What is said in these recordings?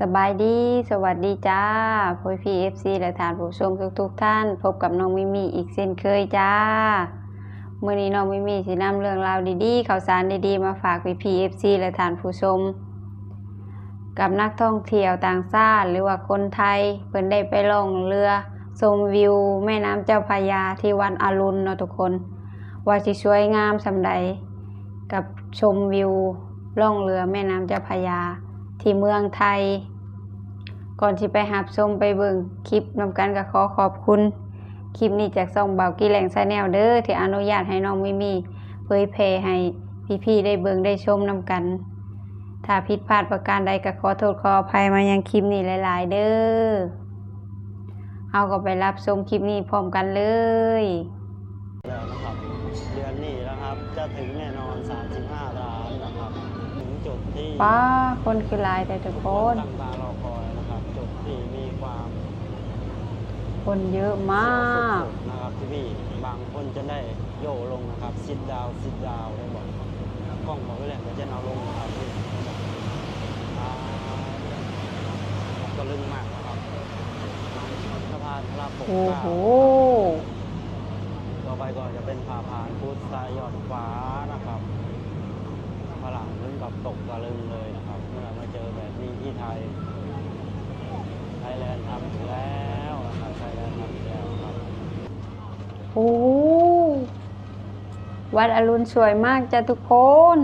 สบายดี สวัสดีจ้าพ่พีเอฟซีและทานผู้ชมทุกๆท่าน พบกับน้องมิมี่อีกเช่นเคยจ้าเมื่อนี้น้องมิมี่สินำเรื่องราวดีๆข่าวสารดีๆ มาฝากพี่พีเอฟซีและทานผู้ชม กับนักท่องเที่ยวต่างชาติหรือว่าคนไทยเพิ่นได้ไปล่องเรือชมวิว แม่น้ำเจ้าพระยาที่วัดอรุณเนาะทุกคน ว่าสิสวยงามสำใดกับชมวิวล่องเรือแม่น้ำเจ้าพระยา ที่เมืองไทย ก่อนที่ไปหับชมไปเบิ่งคลิปนำกันก็ขอขอบคุณ คลิปนี้จากซ่องเบากี้แหลงชาแนลเด้อที่อนุญาตให้น้องมิมีเผยแพร่ให้พี่ๆได้เบิ่งได้ชมนำกัน ถ้าผิดพลาดประการใดก็ขอโทษขออภัยมายังคลิปนี้หลาย ๆ เด้อเอาก็ไปรับชมคลิปนี้พร้อมกันเลย นนี้นะครับ จะถึงแน่นอน 35 ล้านนะครับ ถึงจุดที่ป้าคนคือหลายแต่ทุกคนตั้งตารอคอยนะครับ จุดที่มีความคนเยอะมาก สุดๆนะครับที่พี่บางคนจะได้โยลงนะครับ ซิดดาวซิดดาวได้บอกกล้องบอกไว้เลยเดี๋ยวจะเอาลงนะครับพี่อ่าก็ลึงมากนะครับสะพานพระปกโอ้เกล้า โหต่ อไปก็จะเป็นผาผานพุทธสายอดฟ้านะครับฝรั่งถึงกับตกตะลึงเลยนะครับ เมื่อมาเจอแบบนี้ที่ไทย ไทยแลนด์ทำแล้วนะครับไทยแลนด์ทำแล้วครับโอ้วัดอรุณสวยมากจ้ะทุกคน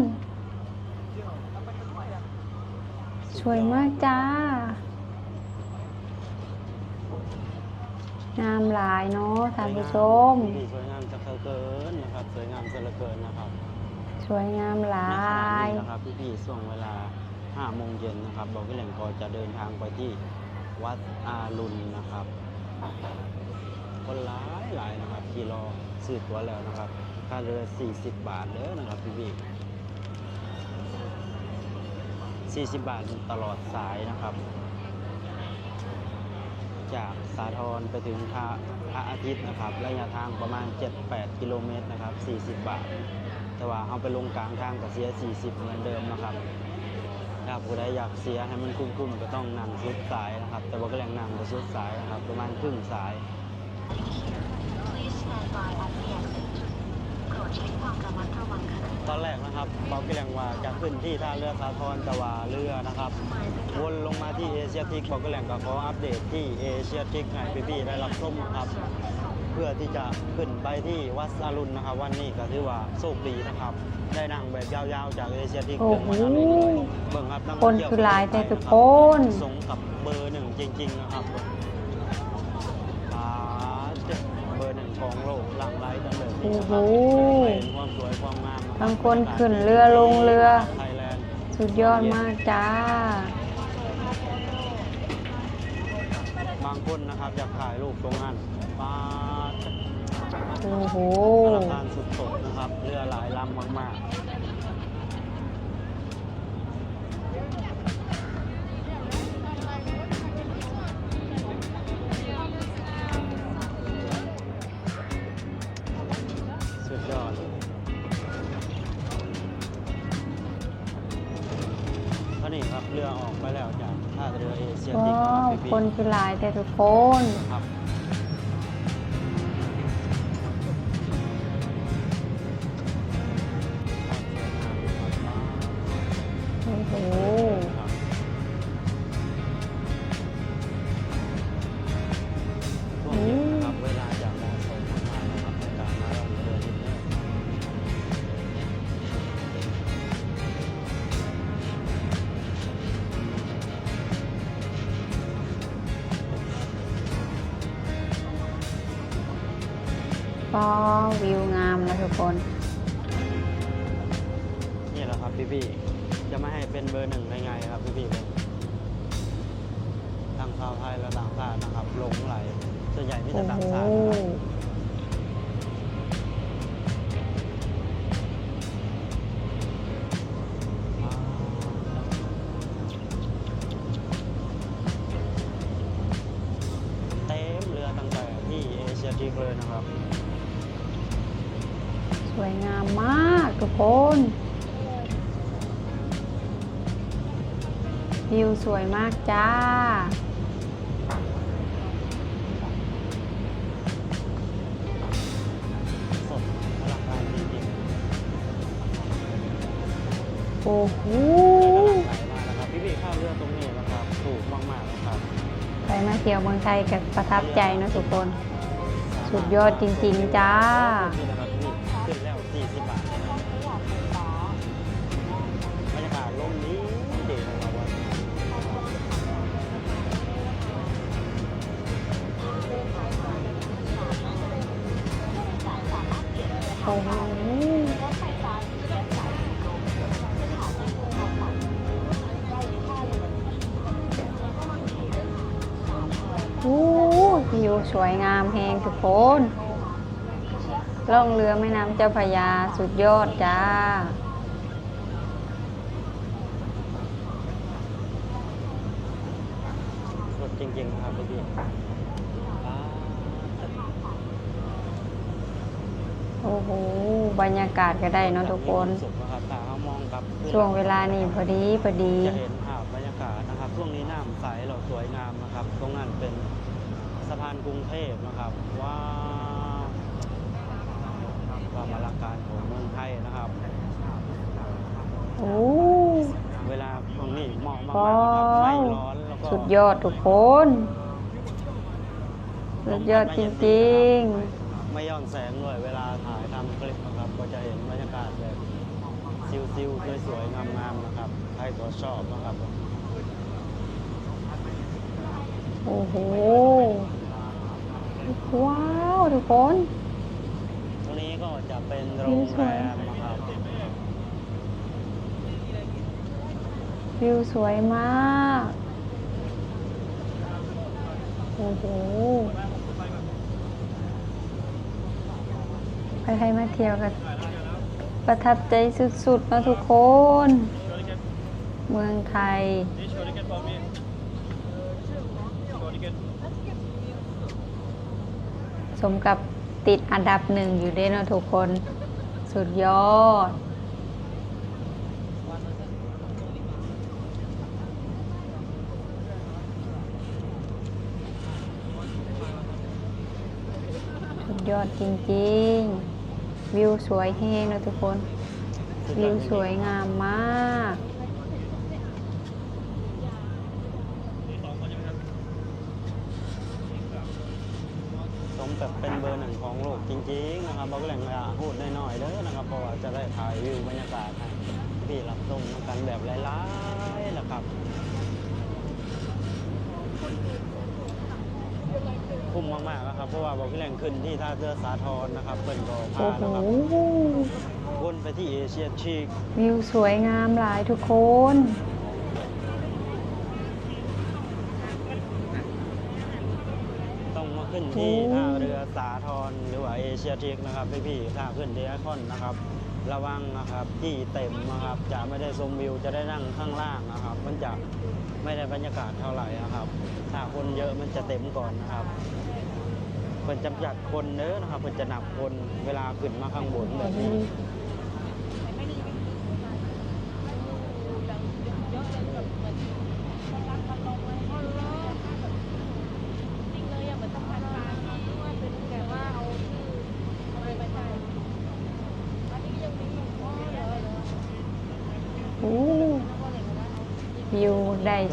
สวยมากจ้า งามหลายเนาะท่านผู้ชมที่สวยงามจะเกินนะครับสวยงามจะเหลือเกินนะครับสวยงามหลาณขณะย นี้นะครับพี่ๆช่วงเวลา5โมงเย็นนะครับบอกพี่แหล่งก็จะเดินทางไปที่วัดอารุณนะครับ คนหลายหลายนะครับที่รอซื้อตั๋วแล้วนะครับค่าเรือ 40 บาทเด้อนะครับพี่ๆ40 บาทตลอดสายนะครับ จากสาทรไปถึงพระพระอาทิตย์นะครับ ระยะทางประมาณ 7-8 กิโลเมตรนะครับ 40 บาท แต่ว่าเอาไปลงกลางทางก็เสีย 40 เหมือนเดิมนะครับ ถ้าผู้ใดอยากเสียให้มันคุ้มๆก็ต้องนั่งสุดสายนะครับ แต่ว่าก็แรงนั่งก็สุดสายนะครับ ประมาณครึ่งสาย Please stand by at the exit. ใช้ความระมัดระวังขณะตอนแรกนะครับเบากิแรงว่าจะขึ้นที่ท่าเรือสาทรแต่ว่าเรือนะครับวนลงมาที่เอเชียทิกเบากิแรงก็ขออัปเดตที่เอเชียทิกให้พี่ๆได้รับชมนะครับ เพื่อที่จะขึ้นไปที่วัดอรุณนะครับ วันนี้ก็ถือว่าโชคดีนะครับ ได้นั่งแบบยาวๆจากเอเชียทิกถึงโหวัดอรุณเลยเบิ่งครับนักคนท่งเที่ยวคือหลายแต่ทุกคนสมกับเบอร์หนึ่งจริง ๆ นะครับ โอ้โหเห็นความสวยความงามะรับบางคนขึ้นเรือลงเรือไทยแลนด์สุดยอดมากจ้า บางคนนะครับอยากถ่ายรูปตรงนั้นปาดโอ้โห อลังการสุดๆนะครับ เรือหลายลำมากๆ นี่ครับเรือออกไปแล้วจากท่าเรือเอเชียว้าติกนะควรับพี่คนคือหลายแต่ทุกคนๆครับ สวยมากจ้า สดอลังการจริงโอ้โหๆไหลมานะครับพี่พี่ข้ามเรือตรงนี้นะครับถูกมากๆนะครับไปมาเที่ยวเมืองไทยกับประทับใจเนอะทุกคน สุดยอดจริงๆจ้า นี่นะครับ อ้โหโอ้วิวสวยงามแหงทุกคนล่องเรือแม่น้ำเจ้าพระยาสุดยอดจ้า สดจริงๆนะครับพี่พี่อ่า โอ้โห บรรยากาศก็ได้เนอะทุกคนมีวามสุขนะครับถ้าเรามองครับช่วงเวลานี้พอดีพอดี จะเห็นภาพบรรยากาศนะครับ ช่วงนี้น้ำใสเราสวยงามนะครับ ตรงนั้นเป็นสะพานกรุงเทพนะครับว้าวความอลังการของเมืองไทยนะครับ โอ้ เวลาช่วงนี้เหมาะมากว้าๆนะครับไม่วร้อนแล้วก็สุดยอดทุกคน สุดยอดจริง ไม่ย้อนแสงด้วยเวลาถ่ายทำคลิปนะครับ ก็จะเห็นบรรยากาศแบบซิวๆสวยๆงามๆนะครับใครก็ชอบนะครับๆโอ้โห ว้าวทุกคนตรงนี้ก็จะเป็นโรงแรมนะครับวิวสวยมาก โอ้โห ไปไทยมาเที่ยวกันประทับใจสุดๆนะทุกคน เมืองไทย สมกับติดอันดับหนึ่งอยู่ด้วยนะทุกคน สุดยอดสุดยอดจริง ๆ วิวสวยแห้งนะทุกคน วิวสวยงามมากสมแบบเป็นเบอร์หนึ่งของโลกจริงๆนะครับบอกแหล่งเวลาพูดได้น้อยเด้อนะครับเพราะว่าจะได้ถ่ายวิวบรรยากาศให้พี่รับชมกันแบบหลายๆนะครับ คุ้มมากๆนะครับเพราะว่าบอกแหล่งขึ้นที่ท่าเรือสาทรนะครับเปิ่นก็พาโอ้โห นะครับวนไปที่เอเชียชีกวิวสวยงามหลายทุกคน ต้องมาขึ้นที่ท่าเรือ สาทรหรือว่าเอเชียทีกนะครับพี่ๆถ้าขึ้นที่ไอคอนนะครับ ระวังนะครับที่เต็มนะครับ จะไม่ได้ชมวิวจะได้นั่งข้างล่างนะครับ มันจะไม่ได้บรรยากาศเท่าไหร่นะครับ ถ้าคนเยอะมันจะเต็มก่อนนะครับเพิ่นจำกัดคนเน้อนะครับเพิ่นจะหนับคนเวลาขึ้นมาข้างบนแบบนี้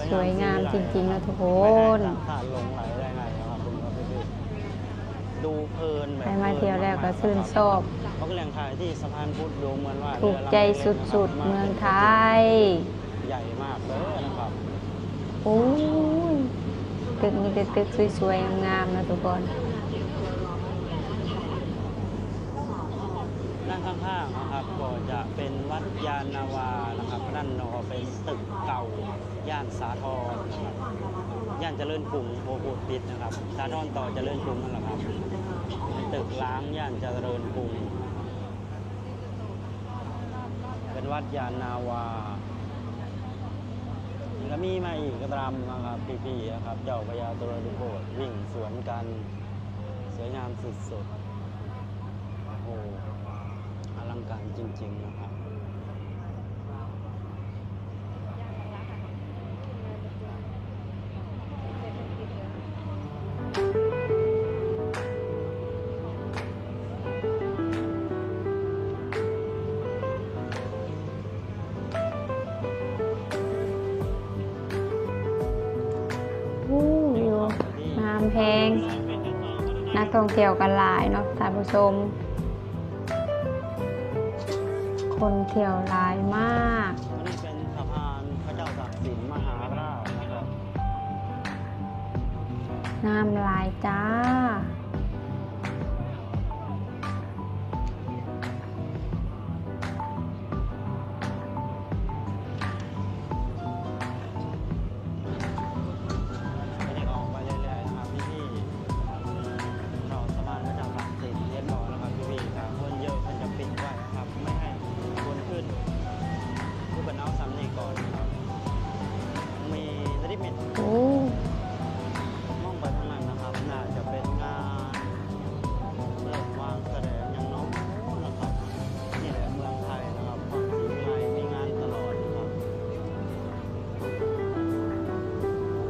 สวยงามจริงๆนะทุกคไม่ได้นขาดลงไหลได้ไงนะครับคุณครับพี่ๆดูเพลินแบบไปมาเที่ยวแล้วก็ชื่นชอบเขาก็แหล่งถ่ายที่สะพานพุทธดูเหมือนว่าถูกใจสุดๆเมืองไทย ใหญ่มากเลยนะครับโอ้ยตึกมีแต่ตึกสวยๆงามๆนะทุกคนด้านข้างๆนะครับก็จะเป็นวัดยานนาวานะครับด้านนอกเป็นตึกเก่า ย่านสาทรนะครับย่านเจริญกรุงโพพูดปิดนะครับ สาทรต่อเจริญกรุงนั่นแหละครับเป็นตึกล้างย่านเจริญกรุงเป็นวัดยานนาวาแล้วมีมาอีกกระรำนะครับพี่ๆนะครับ เจ้าพญาตุรดุโบดวิ่งสวนกันสวยงามสุดๆโอ้โหอลังการจริง ๆ นะครับ พง นักท่องเที่ยวกันหลายเนาะท่านผู้ชม คนเที่ยวหลายมากอันนี้เป็นสะพานพระเจ้าตากสินมหาราชนะครับ น้ำลายจ้า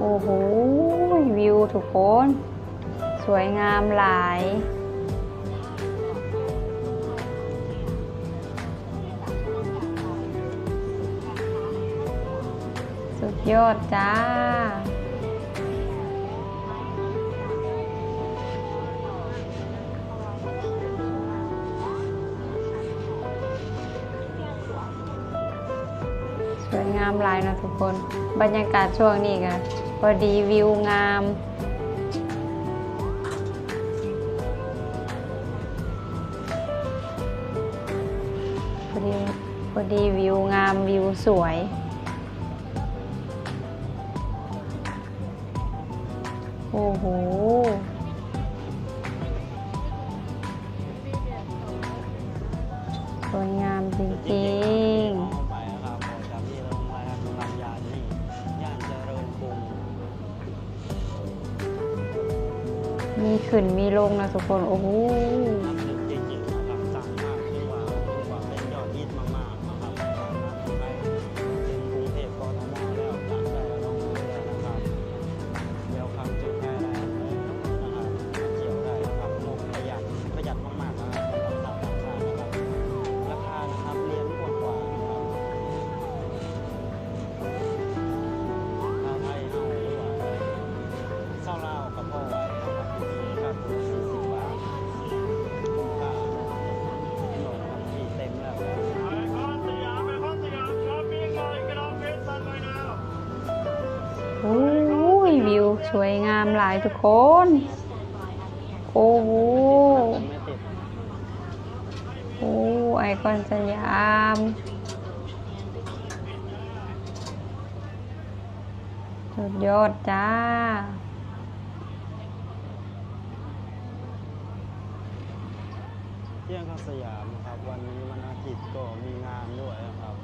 อ้โหวิวทุกคน สวยงามหลาย สุดยอดจ้าสวยงามหลายนะทุกคน บรรยากาศช่วงนี้ก็ พอดีวิวงาม พอดีพอดีวิวงามวิวสวย โอ้โหสวยงามจริง ขึ้นมีลงนะทุกคน โอ้โห สวยงามหลายทุกคน โอ้โหโอ้ไอคอนสยามสุดยอดจ้าเที่ยงข้าวสยามครับ วันนี้วันอาทิตย์ก็มีงานด้วยนะครับ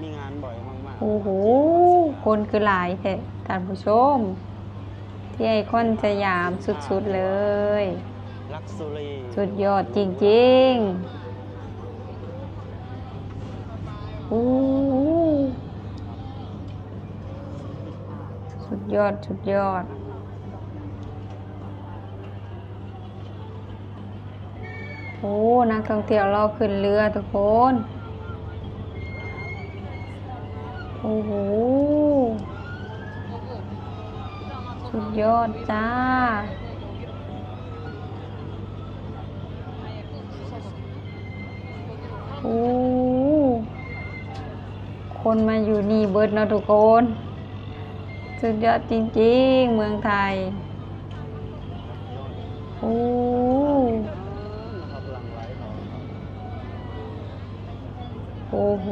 มีงานบ่อยมากๆโอ้โห คนคือหลายแท้ท่านผู้ชม ที่ไอคอนสยามสุดๆเลย ลักซูรีสุดยอดจริงๆโอ้โหสุดยอด สุดยอดโอ้ นักท่องเที่ยวเราขึ้นเรือทุกคน โอ้โห สุดยอดจ้า โอ้ คนมาอยู่นี่เบิดนะทุกคน สุดยอดจริงๆ เมืองไทย โอ้นะครับหโอ้โห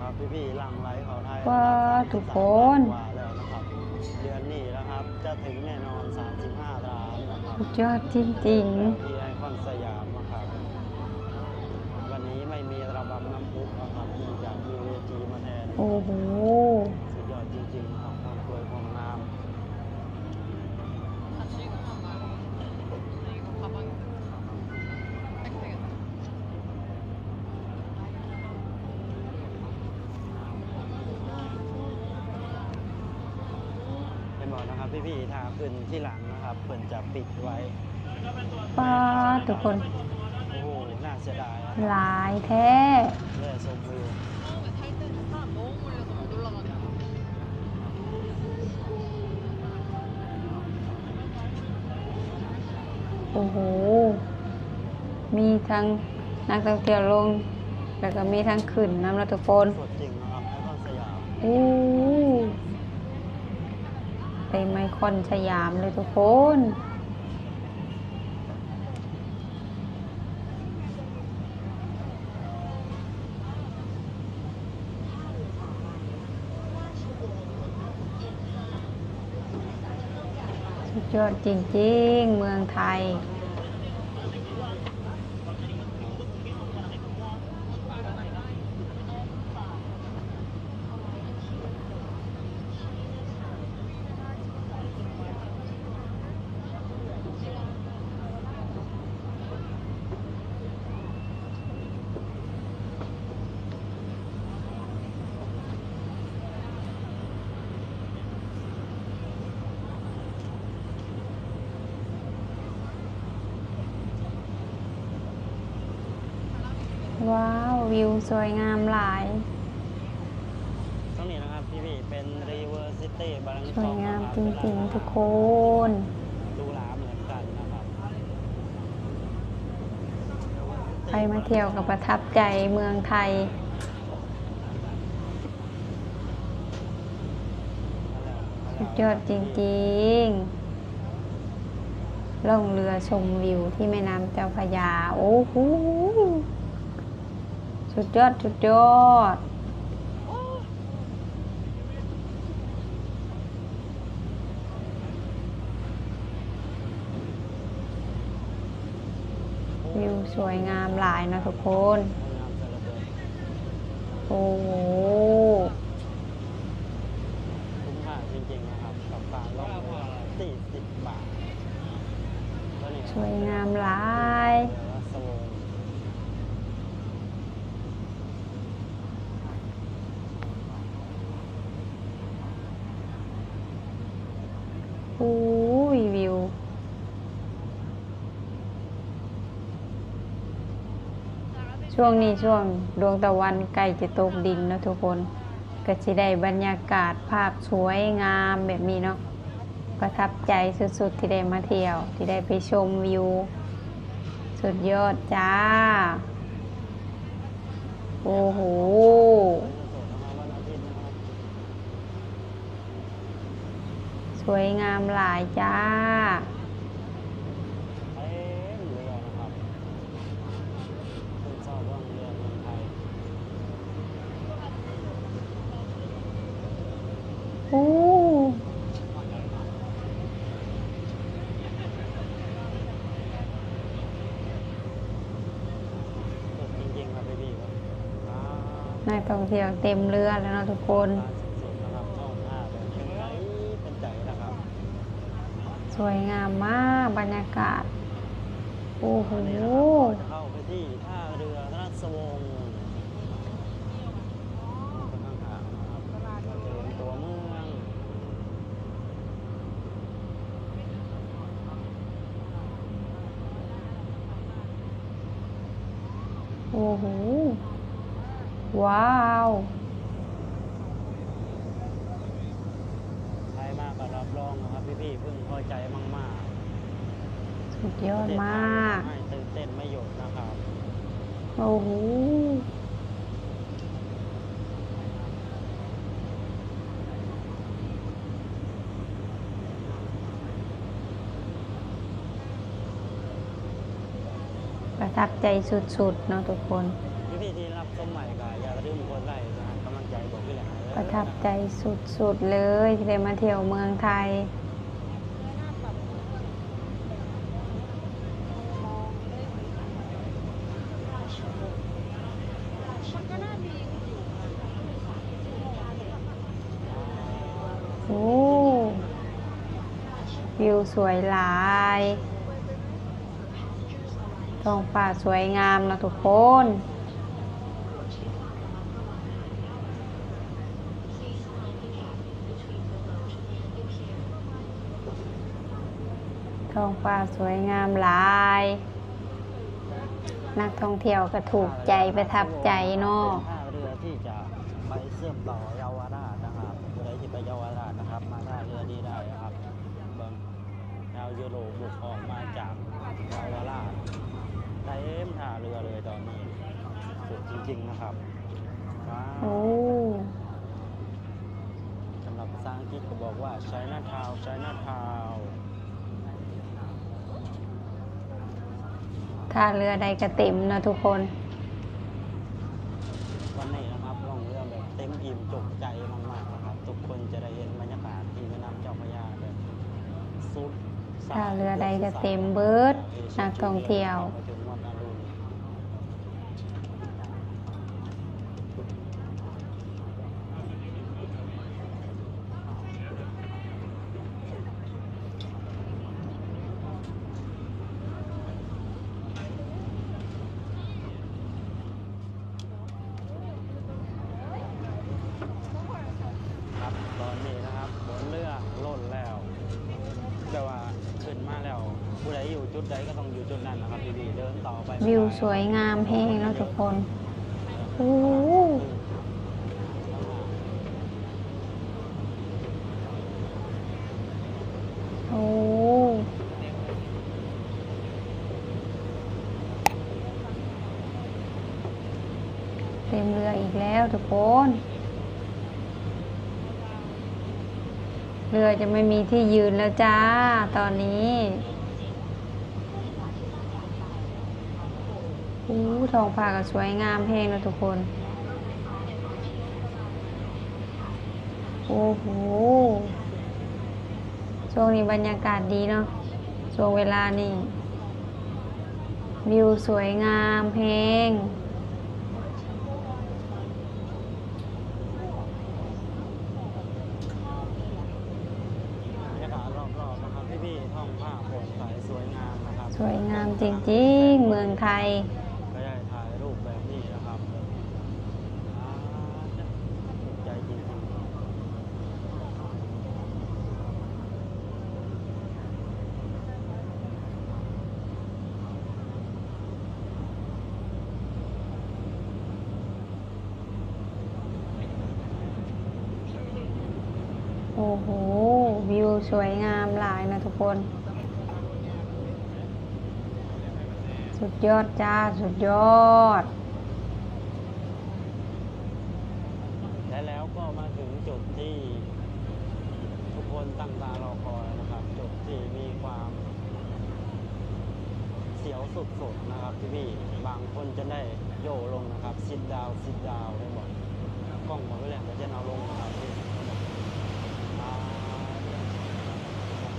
ครับพี่ๆหลังไหลของไทย ว้าทุกคนกว่าแล้วนะครับเดือนนี้นะครับ จะถึงแน่นอน 35ล้านนะครับสุดยอดจริงที่ไอคอนสยามนะครับ วันนี้ไม่มีระบำน้ำพุนะครับเนื่องจากมีเวทีมาแทนๆโอ้โห พี่ๆทาขึ้นที่หลังนะครับเพื่นจะปิดไว้ป้าทุกคนโอ้โหน่าเสียดายหลายแท้เลยชมวิว.โอ้โห มีทั้งนักท่องเที่ยวลง แล้วก็มีทั้งขึ้นน้ำระตุกคน สดจริงนะครับไอคอนสยาม อู้ ไปไมคอนสยามเลยทุกคน สุดยอดจริง ๆ เมืองไทย ว้าว วิว สวยงามหลาย ตรงนี้นะครับพี่พี่ๆเป็น River City บาลังสวยงามจริงๆทุกคนดูหลาเหมือนกันนะครับใครมาเที่ยวกับประทับใจเมืองไทยสุดยอดจริงๆ ล่องเรือชมวิวที่แม่น้ำเจ้าพระยา โอ้โห สุดยอด สุดยอด วิวสวยงามหลายนะทุกคนงามเสร็จแล้วเกินโอ้โหคุ้มค่าจริงๆนะครับกับการล่องเรือ40 บาทตัวนี้สวยงามหลาย เรือรัสวง โอ้ยวิว ช่วงนี้ช่วงดวงตะวันใกล้จะตกดินเนาะทุกคน ก็จะได้บรรยากาศภาพสวยงามแบบนี้เนาะประทับใจสุดๆที่ได้มาเที่ยว ที่ได้ไปชมวิว สุดยอดจ้า โอ้โห วันอาทิตย์นะครับ สวยงามหลายจ้าเต็มเรือนะครับคุณชอบล่องเรือเมืองไทยโอ้สดจริงๆครับพี่พี่ครับอ่านักท่องเที่ยวเต็มเรือแล้วเนาะทุกคน ร้านสดๆนะครับช่องห้าแบบเป็นใจเป็นใจนะครับ สวยงามมากบรรยากาศ โอ้โห เข้าไปที่ท่าเรือราชวงศ์เป็นขาตัวเมืองโอ้โห ว้าว ใครมากก็รับรองนะครับพี่ๆเพิ่งพอใจมากๆ สุดยอดมากให้ตื่นเต้นไม่หยุดนะครับ โอ้โหประทับใจสุดๆเนาะทุกคนพี่พี่ๆที่รับชมใหม่ก็อย่าลืมกดไลค์นะครับกำลังใจบอกพี่แหลมประทับใจสุดๆเลยที่ได้มาเที่ยวเมืองไทย โอ้ วิว สวยหลายท้องฟ้าสวยงามนะทุกคนท้องฟ้าสวยงามหลาย นักท่องเที่ยวก็ถูกใจประทับใจเนาะเป็นท่าเรือที่จะไปเชื่อมต่อเยาวราช ยูโรบุกออกมาจากดาวราชเต็มท่าเรือเลยตอนนี้ สุดจริงๆนะครับว้าวโอ้สำหรับภาษาอังกฤษก็บอกว่า China Town China Town ท่าเรือใดก็เต็มเนาะทุกคนวันนี้นะครับล่องเรือแบบเต็มอิ่มจุกใจมากๆนะครับ ทุกคนจะได้เห็นบรรยากาศที่แม่น้ำเจ้าพระยาแบบสุด ท่าเรือใดก็เต็มเบิดนักท่องเที่ยว ไปถึงวัดอรุณครับตอนนี้นะครับบนเรือล่นแล้วแต่ว่าขึ้นมาแล้ว ผู้ใดอยู่จุดใดก็ต้องอยู่จุดนั้นนะครับพี่ๆเดินต่อไปไม่ได้วิวสวยงามแห้งเนาะทุกคนโอ้โหโอ้เต็มเรืออีกแล้วทุกคน เรือจะไม่มีที่ยืนแล้วจ้า ตอนนี้ อู้ทองฟ้าก็สวยงามแพงแล้วทุกคน โอ้โห ช่วงนี้บรรยากาศดีเนาะ ช่วงเวลานี่ วิวสวยงามเพลงบรรยากาศรอบๆนะครับพี่ๆท้องฟ้าโปร่งใสสวยงามนะครับสวยงามจริงๆ เมืองไทย ก็ได้ถ่ายรูปแบบนี้นะครับอ่าถูกใจจริงๆ โอ้โห วิวสวยงามหลายนะทุกคน สุดยอดจ้า สุดยอด และแล้วก็มาถึงจุดที่ทุกคนตั้งตารอคอยนะครับ จุดที่มีความเสียวสุดๆนะครับพี่พี่ๆบางคนจะได้โยลงนะครับซิดดาวซิดดาวได้บอกกล้องบอกไว้แล้วจะเอาลงนะครับพี่อ่า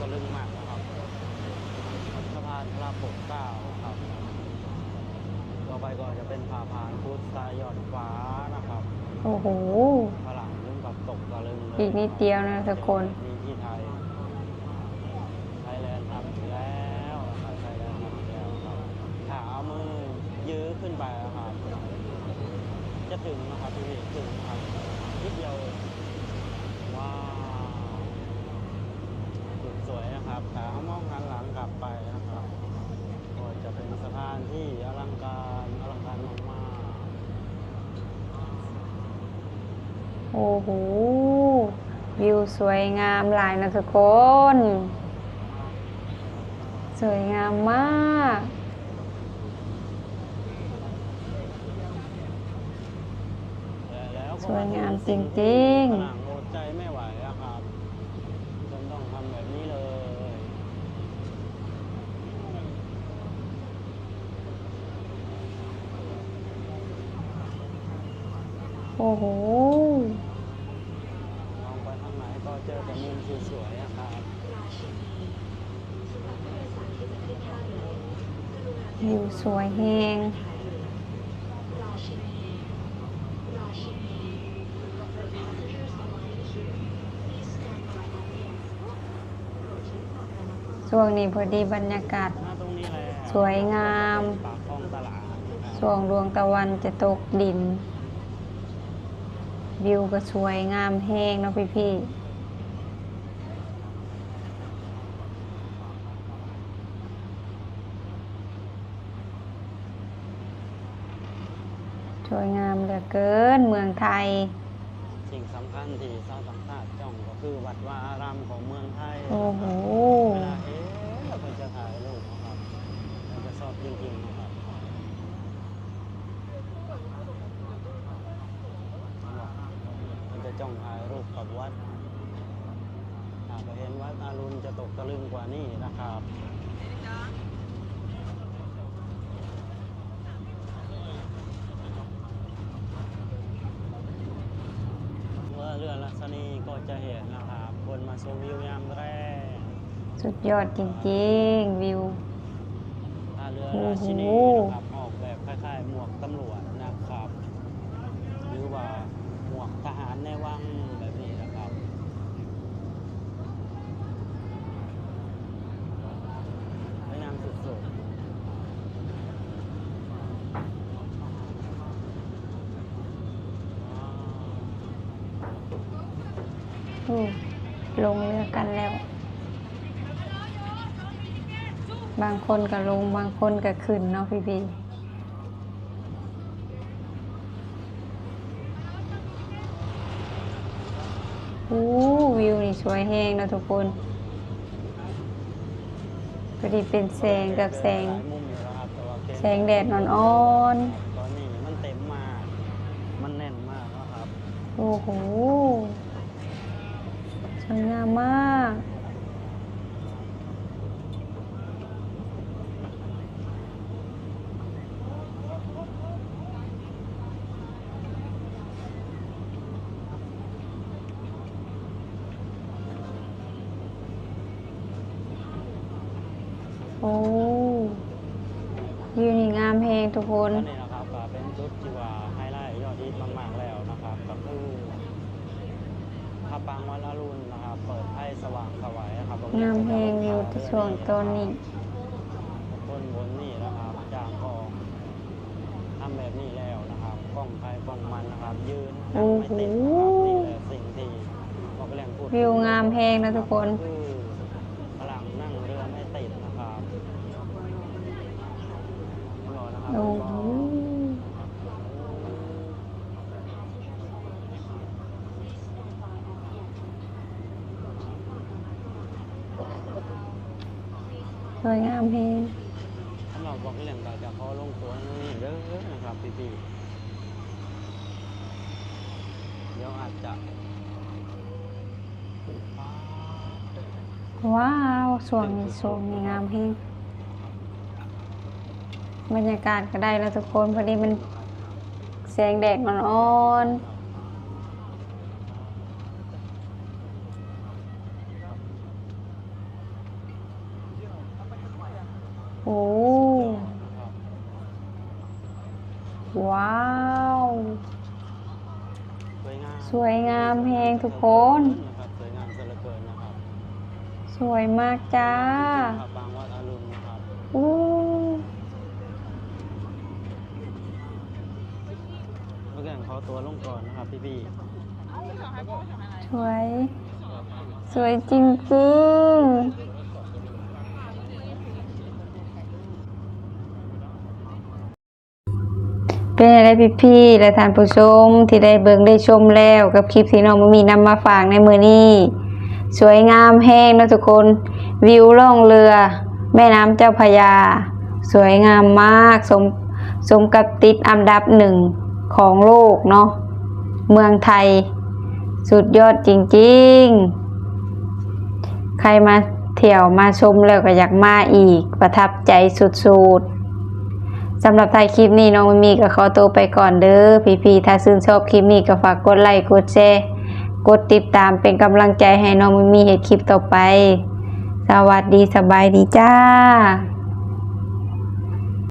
ก็ลึงมากนะครับสะพานพระปกเกล้าครับ ต่อไปก็จะเป็นผาพานพุทธายอดฟ้านะครับโอ้โหฝรั่งเรื่องกับตกตะลึงเลยอีกนิดเดียวนะทุกคนมีที่ไทยไทยแลนด์ทำอยู่แล้วนะครับไทยแลนด์ทำอยู่แล้วครับถ้าเอามือยื้อขึ้นไปอะครับจะถึงนะครับพี่พี่ถึงครับนิดเดียวเองว้าวสุดสวยนะ ครับแต่เอามองหันหลังกลับไปนะครับ ก็จะเป็นสะพานที่อลังการอลังการมากๆโอ้โห วิวสวยงามหลายนะทุกคน สวยงามมากแล้วก็สวยงามถึสิ่จริงๆ ที่ฝรั่งอดใจไม่ไหวอะครับจนต้องทำแบบนี้เลย โอ้โห มองไปข้างไหนก็เจอแต่มุมสวยๆอะครับวิวสวยแฮงช่วงนี้พอดีบรรยากาศ หน้าตรงนี้แหละสวยงาม ปากคลองตลาดนะครับ ช่วงดวงตะวันจะตกดิน วิวก็สวยงามแห้งเนาะพี่พี่ๆสวยงามเหลือเกินเมืองไทย สิ่งสำคัญที่ชาวต่างชาติจ้องก็คือวัดวาอารามของเมืองไทยโอ้โหเวลาเอ๊ะเราไปจะถ่ายรูปนะครับเราจะชอบจริงๆนะครับมัน จะจ้องถ่ายรูปกับวัดหากไปเห็นวัดอารุณจะตกตะลึงกว่านี้นะครับเมื่อเรือลักษณีก็จะเห็นนะครับคนมาชมวิวยามแรกสุดยอดจริงๆ วิว ท่าเรือโอ้โหราชินีนะครับออกแบบคล้ายๆหมวกตำรวจนะครับหรือว่าหม วกทหารในวังแบบนี้นะครับสวยงามสุดๆลงเรือกันแล้ว บางคนก็ลง บางคนก็ขึ้นเนาะพี่พีอู้ วิวนี่สวยแห้งนะทุกคนพอดีเป็นแสงกับแสงหลายมุมอยู่แล้วครับแต่ว่าเกมแสงแดดอ่อนตอนนี้มันเต็มมาก มันแน่นมากนะครับๆโอ้โหสวยงามมาก โอ้วิวนี่งามแพง ทุกคน อันนี้นะครับก็เป็นจุดที่ว่าไฮไลท์ยอดฮิตมากๆแล้วนะครับก็คือพระปรางวัดอรุณนะครับ เปิดให้สว่างสวัยนะครับงามแพงวิวช่วงตอนนี้คนบนนี่นะครับจางก็ทำแบบนี้แล้วนะครับกล้องใครกล้องมันนะครับ ยืนนั่งไม่ติดนะครับนี่แหละสิ่งที่บอกแหล่งพูดวิวงามแพงนะทุกคนคือพลังนั่งเรือไม่ติดนะครับรอนะครับ โอ้โห สวยงามแพงสำหรับบอกเรื่องการจะขอลงตัวนี่เด้อนะครับพี่ๆเดี๋ยวอาจจะ ว้าวสวยนี่สวยนี่งามแพงบรรยากาศก็ได้แล้วทุกคนพอดีมันแสงแดดมันอ่อนโอ้ ว้าว สวยงาม สวยงามแพงทุกคน นะครับสวยงามเสยเหลือเกินนะครับ สวยมากจ้า ครับบางวัดอรุณนะครับ อู้ เมื่ อตัวลงก่อนนะครับพี่สวย สวยจริงๆเป็นอะไรพี่ๆและท่านผู้ชมที่ได้เบิ่งได้ชมแล้วกับคลิปที่น้องมมีนำมาฝากในมือนี้สวยงามแห้งนะทุกคน วิวล่องเรือ แม่น้ำเจ้าพระยา สวยงามมาก สมสมกับติดอันดับหนึ่ง ของโลกเนาะเมืองไทย สุดยอดจริง ๆ ใครมาเที่ยวมาชมแล้วก็อยากมาอีกประทับใจสุดๆสำหรับไทยคลิปนี้น้องมิมีก็ขอตัวไปก่อนเด้อพี่ๆถ้าชื่นชอบคลิปนี้ก็ฝากกดไลค์กดแชร์กดติดตามเป็นกำลังใจให้น้องมิมีเห็นคลิปต่อไป สวัสดีสบายดีจ้า